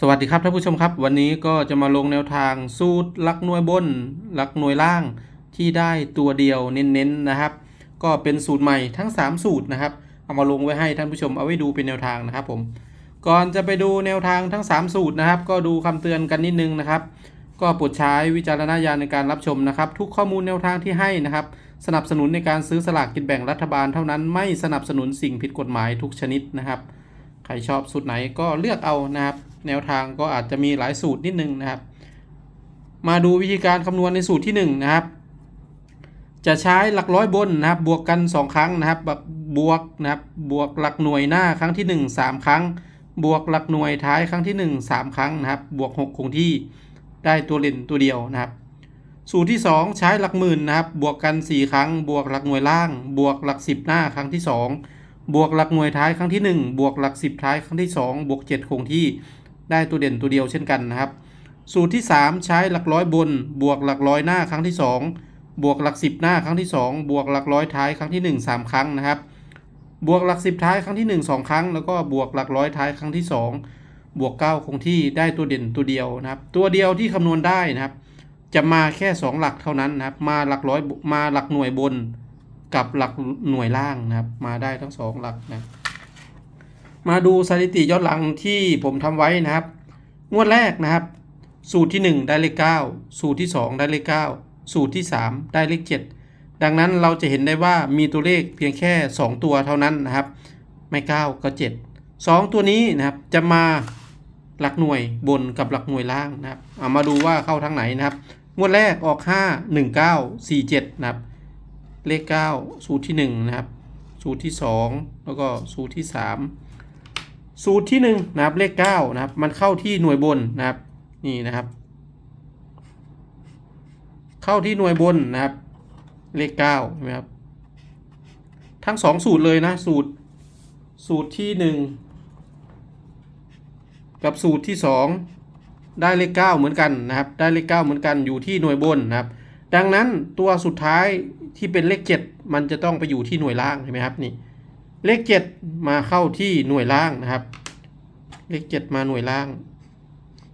สวัสดีครับท่านผู้ชมครับ วันนี้ก็จะมาลงแนวทางสูตรลักหน่วยบนลักหน่วยล่างที่ได้ตัวเดียวเน้นๆนะครับ ก็เป็นสูตรใหม่ทั้ง 3 สูตรนะครับ เอามาลงไว้ให้ท่านผู้ชมเอาไว้ดูเป็นแนวทางนะครับผมก่อนจะไปดูแนวทางทั้ง 3 สูตรนะครับ ก็ดูคำเตือนกันนิดนึงนะครับ ก็โปรดใช้วิจารณญาณในการรับชมนะครับ ทุกข้อมูลแนวทางที่ให้นะครับ สนับสนุนในการซื้อสลากกินแบ่งรัฐบาลเท่านั้นไม่สนับสนุนสิ่งผิดกฎหมายทุกชนิดนะครับใครชอบสูตรไหนก็เลือกเอานะครับ แนวทางก็อาจจะมีหลายสูตรนิดนึงนะครับ มาดูวิธีการคำนวณในสูตรที่ 1 นะครับ จะใช้หลักร้อยบนนะครับ บวกกัน 2 ครั้งนะครับแบบบวกนะครับบวกหลักหน่วยหน้าครั้งที่ 1 3 ครั้ง บวกหลักหน่วยท้ายครั้งที่ 1 3 ครั้งนะครับ บวก 6 คงที่ได้ตัวเล่นตัวเดียวนะครับ สูตรที่ 2 ใช้หลักหมื่นนะครับ บวกกัน 4 ครั้ง บวกหลักหน่วยล่าง บวกหลัก 10 หน้าครั้งที่ 2บวกหลักหน่วยท้ายครั้งที่ 1 บวกหลัก 10 ท้ายครั้งที่ 2 บวก 7 คงที่ ได้ตัวเด่นตัวเดียวเช่นกันนะครับ สูตรที่ 3 ใช้หลักร้อยบน บวกหลักร้อยหน้าครั้งที่ 2 บวกหลัก 10 หน้าครั้งที่ 2 บวกหลักร้อยท้ายครั้งที่ 1 3 ครั้งนะครับ บวกหลัก 10 ท้ายครั้งที่ 1 2 ครั้ง แล้วก็บวกหลักร้อยท้ายครั้งที่ 2 บวก 9 คงที่ได้ตัวเด่นตัวเดียวนะครับ ตัวเดียวที่คำนวณได้นะครับ จะมาแค่ 2 หลักเท่านั้นนะครับ มาหลักร้อยมาหลักหน่วยบน กับหลักหน่วยล่างนะครับ มาได้ทั้งสองหลักนะ มาดูสถิติย้อนหลังที่ผมทำไว้นะครับ งวดแรกนะครับ สูตรที่ 1 ได้เลข9สูตรที่ 2 ได้เลข9สูตรที่ 3 ได้เลข 7 ดังนั้นเราจะเห็นได้ว่ามีตัวเลขเพียงแค่ 2 ตัวเท่านั้นนะครับ ไม่ 9 ก็ 7 2 ตัวนี้นะครับจะมาหลักหน่วยบนกับหลักหน่วยล่างนะครับเอามาดูว่าเข้าทางไหนนะครับงวดแรกออก 5 1 9 4 7 นะครับ เลข 9 สูตรที่ 1 นะครับ สูตรที่ 2 แล้วก็สูตรที่ 3 สูตรที่1นะครับเลข9นะครับ มันเข้าที่หน่วยบนนะครับ นี่นะครับ เข้าที่หน่วยบนนะครับ เลข9ใช่ไหมครับทั้งสองสูตรเลยนะ สูตรสูตรที่ 1 กับสูตรที่ 2 ได้เลข9เหมือนกันนะครับ ได้เลข9เหมือนกันอยู่ที่หน่วยบนนะครับ ดังนั้นตัวสุดท้ายที่เป็นเลข 7 มันจะต้องไปอยู่ที่หน่วยล่างใช่ไหมครับนี่ เลข7มาเข้าที่หน่วยล่างนะครับ เลข7มาหน่วยล่าง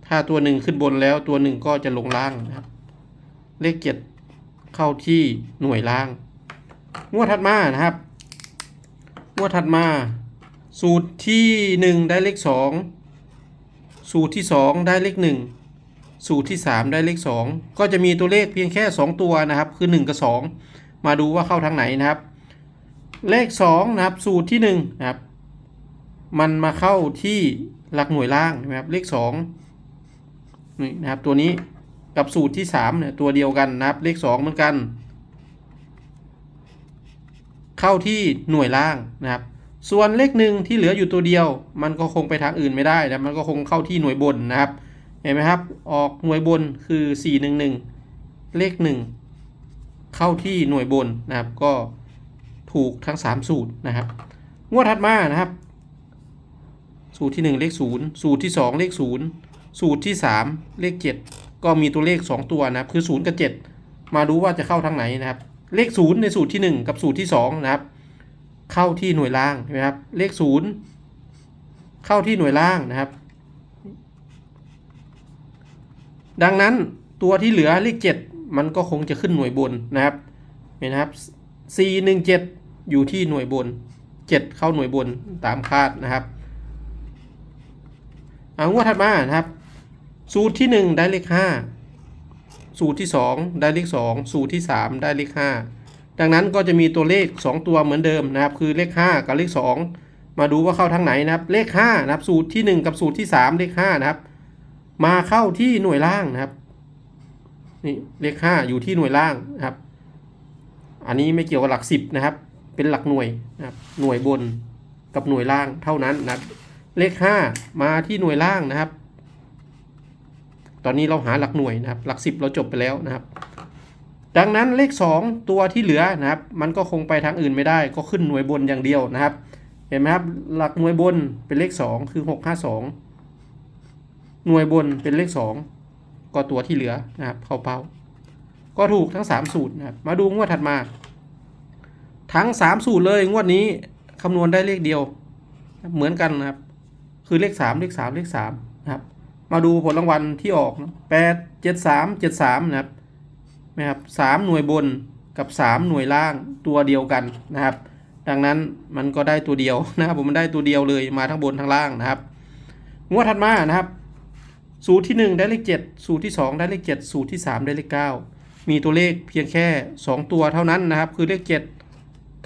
ถ้าตัวหนึ่งขึ้นบนแล้วตัวหนึ่งก็จะลงล่างนะครับ เลข7เข้าที่หน่วยล่าง งวดถัดมานะครับ งวดถัดมา สูตรที่1ได้เลข2สูตรที่2ได้เลข1สูตรที่ 3 ได้เลข 2 ก็จะมีตัวเลขเพียงแค่ 2 ตัวนะครับ คือ 1 กับ 2 มาดูว่าเข้าทางไหนนะครับ เลข2นะครับสูตรที่1นะครับมันมาเข้าที่หลักหน่วยล่างนะครับเลข2นี่นะครับตัวนี้กับสูตรที่3เนี่ยตัวเดียวกันนะครับเลข 2 เหมือนกัน เข้าที่หน่วยล่างนะครับ ส่วนเลขหนึ่งที่เหลืออยู่ตัวเดียว มันก็คงไปทางอื่นไม่ได้นะมันก็คงเข้าที่หน่วยบนนะครับเห็นไหมครับ ออกหน่วยบนคือ 411 เลข 1 เข้าที่หน่วยบนนะครับ ก็ ถูกทั้ง 3 สูตรนะครับ งวดถัดมานะครับ สูตรที่ 1 เลข 0 สูตรที่ 2 เลข 0 สูตรที่ 3 เลข 7 ก็มีตัวเลข 2 ตัวนะครับ คือ 0 กับ 7 มาดูว่าจะเข้าทางไหนนะครับ เลข 0 ในสูตรที่ 1 กับสูตรที่ 2 นะครับ เข้าที่หน่วยล่างใช่ไหมครับ เลข 0 เข้าที่หน่วยล่างนะครับ ดังนั้นตัวที่เหลือเลข 7 มันก็คงจะขึ้นหน่วยบนนะครับเห็นนะครับ417 อยู่ที่หน่วยบน 7 เข้าหน่วยบนตามคาดนะครับเอางวดถัดมานะครับ สูตรที่ 1 ได้เลข5 สูตรที่ 2 ได้เลข2 สูตรที่ 3 ได้เลข5 ดังนั้นก็จะมีตัวเลข 2 ตัวเหมือนเดิมนะครับ คือเลข 5 กับเลข 2 มาดูว่าเข้าทางไหนนะครับ เลข5นะครับ สูตรที่ 1 กับสูตรที่ 3 เลข5นะครับ มาเข้าที่หน่วยล่างนะครับนี่เลข 5 อยู่ที่หน่วยล่างนะครับ อันนี้ไม่เกี่ยวกับหลัก 10 นะครับ เป็นหลักหน่วยนะครับหน่วยบนกับหน่วยล่างเท่านั้นนะเลข 5 มาที่หน่วยล่างนะครับ ตอนนี้เราหาหลักหน่วยนะครับ หลัก 10 เราจบไปแล้วนะครับ ดังนั้นเลข 2 ตัวที่เหลือนะครับ มันก็คงไปทางอื่นไม่ได้ ก็ขึ้นหน่วยบนอย่างเดียวนะครับ เห็นไหมครับ หลักหน่วยบนเป็นเลข 2 คือ 652 หน่วยบนเป็นเลข 2 ก็ตัวที่เหลือนะครับ เข้าเป้า ก็ถูกทั้ง 3 สูตรนะครับ มาดูงวดถัดมา ทั้ง3สูตรเลยงวดนี้คำนวณได้เลขเดียว เหมือนกันนะครับ คือเลข3เลข3เลข3นะครับ มาดูผลรางวัลที่ออกแปดเจ็ดสามเจ็ดสามนะครับนะครับสามหน่วยบนกับสามหน่วยล่างตัวเดียวกันนะครับ ดังนั้นมันก็ได้ตัวเดียวนะครับ ผมมันได้ตัวเดียวเลยมาทั้งบนทั้งล่างนะครับ งวดถัดมานะครับ สูตรที่ 1 ได้เลข7สูตรที่ 2 ได้เลข7สูตรที่ 3 ได้เลข9มีตัวเลขเพียงแค่ 2 ตัวเท่านั้นนะครับ คือเลข 7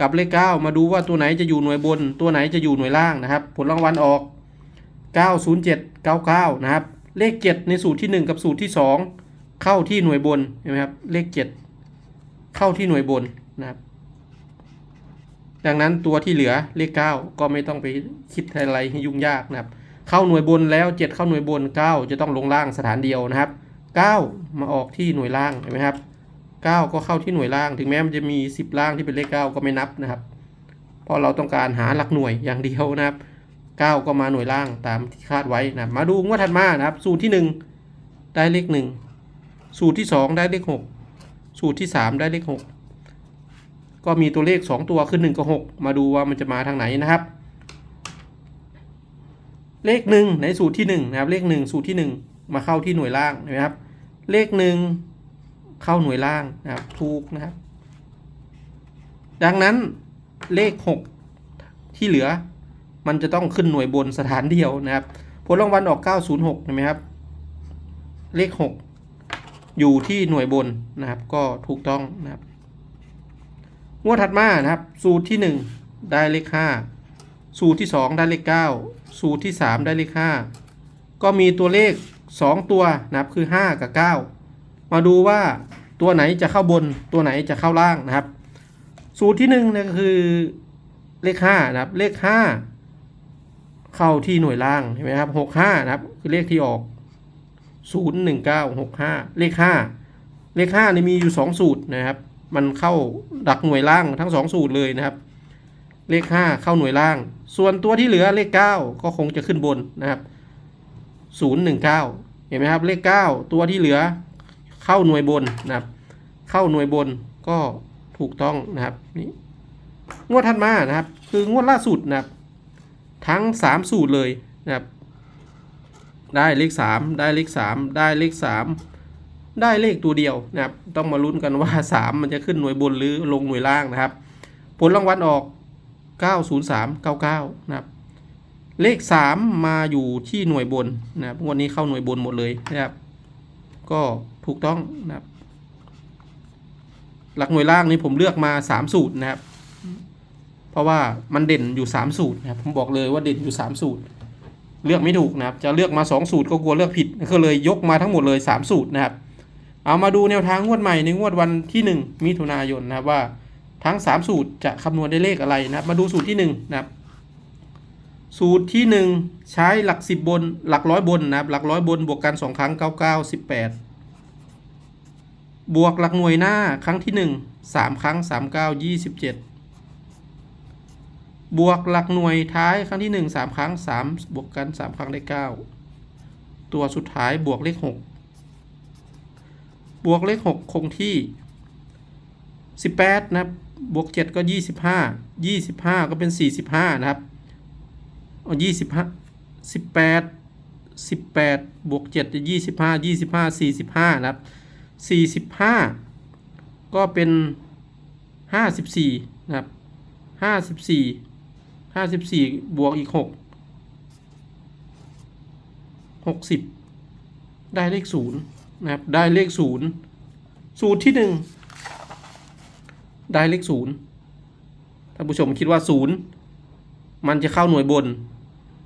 กับเลข 9 มาดูว่าตัวไหนจะอยู่หน่วยบน ตัวไหนจะอยู่หน่วยล่างนะครับ ผลรางวัลออก 907 99 นะครับ เลข 7 ในสูตรที่ 1 กับสูตรที่ 2 เข้าที่หน่วยบนเห็นไหมครับเลข 7 เข้าที่หน่วยบนนะครับ ดังนั้นตัวที่เหลือเลข 9 ก็ไม่ต้องไปคิดอะไรให้ยุ่งยากนะครับ เข้าหน่วยบนแล้ว 7 เข้าหน่วยบน 9 จะต้องลงล่างสถานเดียวนะครับ 9 มาออกที่หน่วยล่างเห็นไหมครับ 9 ก็เข้าที่หน่วยล่าง ถึงแม้มันจะมี 10 ล่างที่เป็นเลข 9 ก็ไม่นับนะครับ เพราะเราต้องการหาหลักหน่วยอย่างเดียวนะครับ 9 ก็มาหน่วยล่างตามที่คาดไว้นะครับมาดูงวดถัดมานะครับ สูตรที่ 1 ได้เลข 1 สูตรที่ 2 ได้เลข 6 สูตรที่ 3 ได้เลข 6 ก็มีตัวเลข 2 ตัวคือ1กับ6 มาดูว่ามันจะมาทางไหนนะครับ เลขหนึ่งในสูตรที่หนึ่งนะครับเลขหนึ่งสูตรที่หนึ่งมาเข้าที่หน่วยล่างเห็นไหมครับ เลขหนึ่ง เข้าหน่วยล่างนะครับถูกนะครับ ดังนั้นเลขหกที่เหลือ มันจะต้องขึ้นหน่วยบนสถานเดียวนะครับ ผลรางวัลออก 906เห็นไหมครับ เลข 6 อยู่ที่หน่วยบนนะครับ ก็ถูกต้องนะครับงวดถัดมานะครับ สูตรที่ 1 ได้เลข 5 สูตรที่ 2 ได้เลข 9 สูตรที่ 3 ได้เลข 5 ก็มีตัวเลข 2 ตัวนะครับคือ 5 กับ 9 มาดูว่าตัวไหนจะเข้าบนตัวไหนจะเข้าล่างนะครับ สูตรที่1เนี่ยก็คือเลข5นะครับเลข 5 เข้าที่หน่วยล่างเห็นไหมครับ65นะครับคือเลขที่ออก 01965 เลข 5 เลข5นี่มีอยู่ 2 สูตรนะครับ มันเข้าดักหน่วยล่างทั้ง 2 สูตรเลยนะครับ เลข 5 เข้าหน่วยล่าง ส่วนตัวที่เหลือเลข 9 ก็คงจะขึ้นบนนะครับ 019 เห็นไหมครับเลข 9 ตัวที่เหลือ เข้าหน่วยบนนะครับ เข้าหน่วยบนก็ถูกต้องนะครับนี่งวดถัดมานะครับ คืองวดล่าสุดนะครับ ทั้ง 3 สูตรเลยนะครับ ได้เลข 3 ได้เลข 3 ได้เลข 3 ได้เลขตัวเดียวนะครับ ต้องมาลุ้นกันว่า 3 มันจะขึ้นหน่วยบนหรือลงหน่วยล่างนะครับ ผลรางวัลออก 90399 นะครับเลข 3 มาอยู่ที่หน่วยบนนะครับงวันนี้เข้าหน่วยบนหมดเลยนะครับ ก็ ถูกต้องนะครับ หลักหน่วยล่างนี้ผมเลือกมา3สูตรนะครับ เพราะว่ามันเด่นอยู่3สูตรนะครับ ผมบอกเลยว่าเด่นอยู่3สูตร เลือกไม่ถูกนะครับ จะเลือกมา2สูตรก็กลัวเลือกผิด ก็เลยยกมาทั้งหมดเลย3สูตรนะครับ เอามาดูแนวทางงวดใหม่ในงวดวันที่1มิถุนายนนะครับว่าทั้ง 3 สูตรจะคำนวณได้เลขอะไรนะครับ มาดูสูตรที่ 1 นะครับ สูตรที่ 1 ใช้หลัก 10 บน หลักร้อยบนนะครับ หลักร้อยบนบวกกัน 2 ครั้ง 99 18 บวกหลักหน่วยหน้าครั้งที่1 3ครั้ง39 27บวกหลักหน่วยท้ายครั้งที่1 3ครั้ง3บวกกัน3ครั้งได้9ตัวสุดท้ายบวกเลข6บวกเลข6คงที่18นะครับบวก7ก็25 25ก็เป็น45นะครับเอา25 18 18บวก7จะ25 25 45นะครับ 45 ก็เป็น 54 นะครับ 54 54 บวกอีก 6 60 ได้เลข 0 นะครับ ได้เลข 0 สูตรที่ 1 ได้เลข 0 ท่านผู้ชมคิดว่า 0 มันจะเข้าหน่วยบน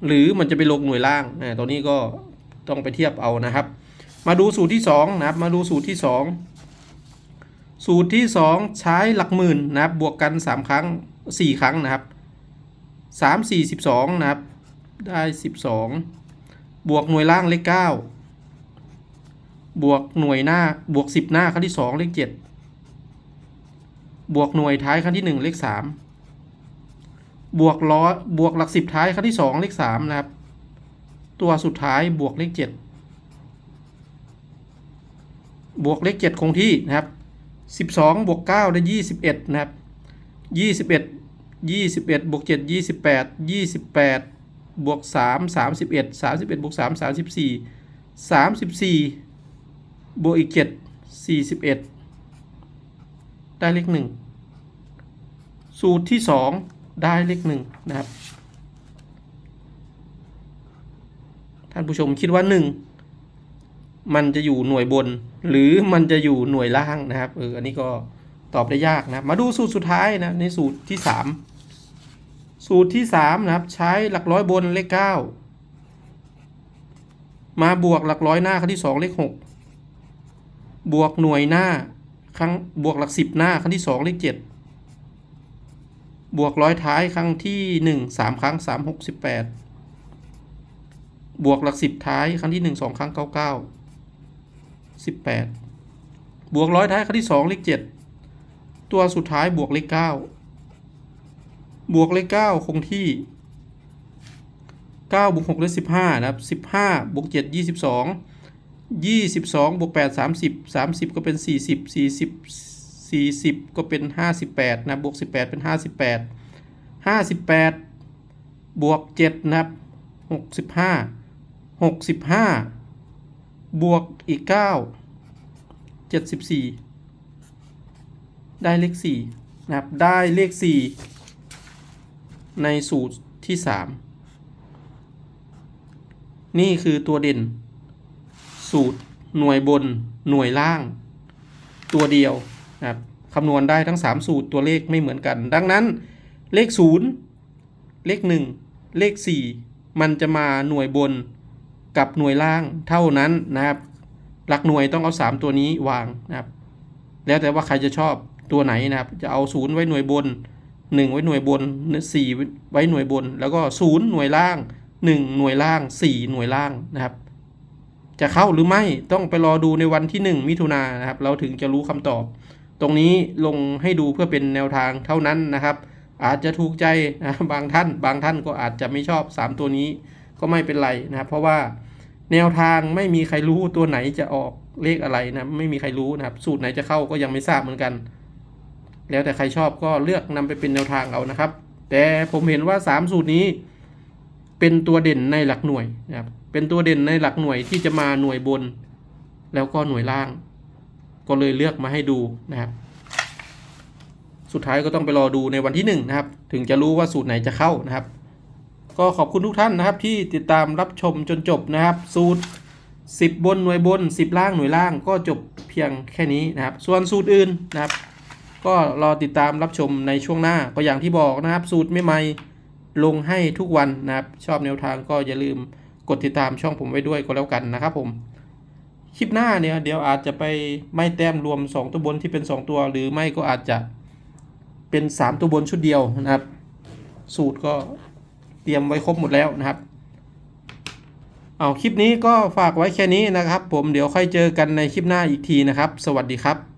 หรือมันจะไปลงหน่วยล่างนะตอนนี้ก็ต้องไปเทียบเอานะครับ มาดูสูตรที่2นะครับมาดูสูตรที่ 2 สูตรที่ 2 ใช้หลักหมื่นนะครับบวกกัน 3 ครั้ง 4 ครั้งนะครับ 3 4 12 นะครับ ได้ 12 บวกหน่วยล่างเลข9บวกหน่วยหน้าบวก 10 หน้าครั้งที่ 2 เลข 7 บวกหน่วยท้ายครั้งที่ 1 เลข 3 บวกร้อยบวกหลัก 10 ท้ายครั้งที่ 2 เลข 3 นะครับ ตัวสุดท้ายบวกเลข 7 บวกเลข 7 คงที่นะครับ 12 บวก 9 ได้ 21 นะครับ 21 21 บวก 7 28 28 บวก 3 31 31 บวก 3 34สามสิบวกอีกเจ็ดสี่สิบเอ็ดได้เลขหนึ่งสูตรที่สองได้เลขหนึ่งนะครับ ท่านผู้ชมคิดว่าหนึ่ง มันจะอยู่หน่วยบน หรือมันจะอยู่หน่วยล่างนะครับเอออันนี้ก็ตอบได้ยากนะมาดูสูตรสุดท้ายนะในสูตรที่สามสูตรที่สามนะครับใช้หลักร้อยบนเลขเก้ามาบวกหลักร้อยหน้าครั้งที่สองเลขหกบวกหน่วยหน้าครั้งบวกหลักสิบหน้าครั้งที่สองเลขเจ็ดบวกร้อยท้ายครั้งที่หนึ่งสามครั้งสามหกสิบแปดบวกหลักสิบท้ายครั้งที่หนึ่งสองครั้งเก้าเก้าสิบแปดบวกร้อยท้ายครั้งที่สองเลขเจ็ดตัวสุดท้ายบวกเลขเก้าบวกเลขเก้าคงที่เก้าบวกหกเลขสิบห้านะครับสิบห้าบวกเจ็ดยี่สิบสองยี่สิบสองบวกแปดสามสิบสามสิบก็เป็นสี่สิบสี่สิบสี่สิบก็เป็นห้าสิบแปดนะ บวกสิบแปดเป็นห้าสิบแปดห้าสิบแปดบวกเจ็ดนะครับหกสิ บวกอีกเก้าเจ็ดสิบสี่ได้เลขสี่นะครับ ได้เลขสี่ในสูตรที่สามนี่คือตัวเด่น สูตรหน่วยบนหน่วยล่าง ตัวเดียวนะครับคำนวณได้ทั้ง 3 สูตรตัวเลขไม่เหมือนกัน ดังนั้นเลข 0 เลข 1 เลข 4 มันจะมาหน่วยบน กับหน่วยล่างเท่านั้นนะครับหลักหน่วยต้องเอา 3 ตัวนี้วางนะครับ แล้วแต่ว่าใครจะชอบตัวไหนนะครับ จะเอา 0 ไว้หน่วยบน 1 ไว้หน่วยบน 4 ไว้หน่วยบน แล้วก็ 0 หน่วยล่าง 1 หน่วยล่าง 4 หน่วยล่างนะครับ จะเข้าหรือไม่ต้องไปรอดูในวันที่ 1 มิถุนายนนะครับ เราถึงจะรู้คำตอบ ตรงนี้ลงให้ดูเพื่อเป็นแนวทางเท่านั้นนะครับ อาจจะถูกใจนะบางท่าน บางท่านก็อาจจะไม่ชอบ 3 ตัวนี้ก็ไม่เป็นไรนะครับ เพราะว่า แนวทางไม่มีใครรู้ตัวไหนจะออกเลขอะไรนะไม่มีใครรู้นะครับ สูตรไหนจะเข้าก็ยังไม่ทราบเหมือนกัน แล้วแต่ใครชอบก็เลือกนำไปเป็นแนวทางเอานะครับ แต่ผมเห็นว่า 3 สูตรนี้ เป็นตัวเด่นในหลักหน่วยนะครับเป็นตัวเด่นในหลักหน่วยที่จะมาหน่วยบน แล้วก็หน่วยล่าง ก็เลยเลือกมาให้ดูนะครับ สุดท้ายก็ต้องไปรอดูในวันที่หนึ่งนะครับ ถึงจะรู้ว่าสูตรไหนจะเข้านะครับ ก็ขอบคุณทุกท่านนะครับ ที่ติดตามรับชมจนจบนะครับ สูตร 10 บนหน่วยบน 10 ล่างหน่วยล่างก็จบเพียงแค่นี้นะครับ ส่วนสูตรอื่นนะครับ ก็รอติดตามรับชมในช่วงหน้าก็อย่างที่บอกนะครับ สูตรใหม่ๆลงให้ทุกวันนะครับ ชอบแนวทางก็อย่าลืมกดติดตามช่องผมไว้ด้วยก็แล้วกันนะครับผมคลิปหน้าเนี่ยเดี๋ยวอาจจะไปไม่แต้มรวม 2 ตัวบนที่เป็น 2 ตัว หรือไม่ก็อาจจะเป็น 3 ตัวบนชุดเดียวนะครับ สูตรก็ ตรียมไว้ครบหมดแล้วนะครับเอาคลิปนี้ก็ฝากไว้แค่นี้นะครับ ผมเดี๋ยวค่อยเจอกันในคลิปหน้าอีกทีนะครับ สวัสดีครับ